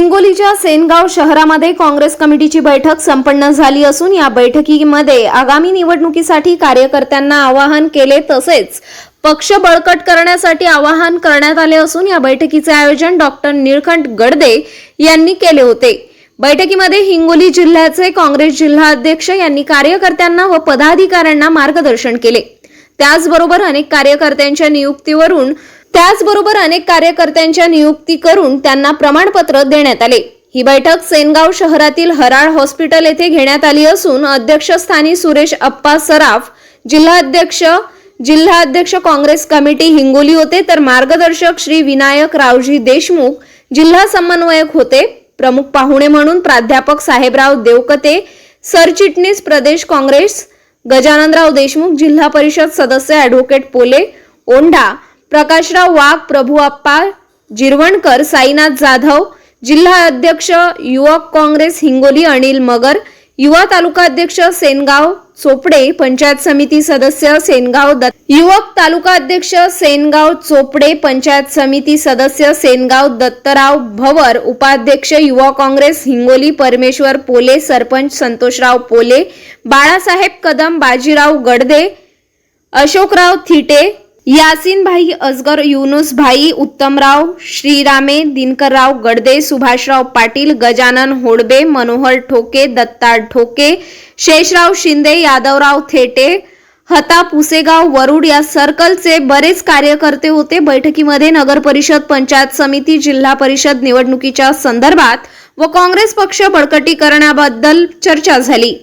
हिंगोलीच्या सेनगाव शहरामध्ये काँग्रेस कमिटीची बैठक संपन्न झाली असून या बैठकीमध्ये आगामी निवडणुकीसाठी कार्यकर्त्यांना आवाहन केले तसेच पक्ष बळकट करण्यासाठी आवाहन करण्यात आले असून या बैठकीचे आयोजन डॉक्टर निळकंठ गडदे यांनी केले होते. बैठकीमध्ये हिंगोली जिल्ह्याचे काँग्रेस जिल्हाध्यक्ष यांनी कार्यकर्त्यांना व पदाधिकाऱ्यांना मार्गदर्शन केले. त्याचबरोबर अनेक कार्यकर्त्यांच्या नियुक्तीवरून त्याचबरोबर अनेक कार्यकर्त्यांच्या नियुक्ती करून त्यांना प्रमाणपत्र देण्यात आले. ही बैठक सेनगाव शहरातील हराळ हॉस्पिटल येथे घेण्यात आली असून अध्यक्षस्थानी सुरेश अप्पा सराफ जिल्हाध्यक्ष जिल्हाध्यक्ष काँग्रेस कमिटी हिंगोली होते तर मार्गदर्शक श्री विनायक रावजी देशमुख जिल्हा समन्वयक होते प्रमुख पाहुणे म्हणून प्राध्यापक साहेबराव देवकते सरचिटणीस प्रदेश काँग्रेस गजाननराव देशमुख जिल्हा परिषद सदस्य ॲडव्होकेट पोले ओंढा प्रकाशराव वाघ प्रभुआप्पा जिरवणकर साईनाथ जाधव जिल्हा अध्यक्ष युवक काँग्रेस हिंगोली अनिल मगर युवा तालुका अध्यक्ष सेनगाव चोपडे पंचायत समिती सदस्य सेनगाव दत्त युवक तालुका अध्यक्ष सेनगाव चोपडे पंचायत समिती सदस्य सेनगाव दत्तराव भवर उपाध्यक्ष युवा काँग्रेस हिंगोली परमेश्वर पोले सरपंच संतोषराव पोले बाळासाहेब कदम बाजीराव गडदे अशोकराव थिटे यासीन भाई अजगर युनुस भाई उत्तमराव श्रीरामे दिनकरराव गडदे सुभाषराव पाटील गजानन होडबे मनोहर ठोके दत्ता ठोके शेषराव शिंदे यादवराव थेटे हता पुसेगाव वरुड या सर्कलचे बरेच कार्यकर्ते होते. बैठकीमध्ये नगर परिषद पंचायत समिती जिल्हा परिषद निवडणुकीच्या संदर्भात व काँग्रेस पक्ष बळकटी करण्याबद्दल चर्चा झाली.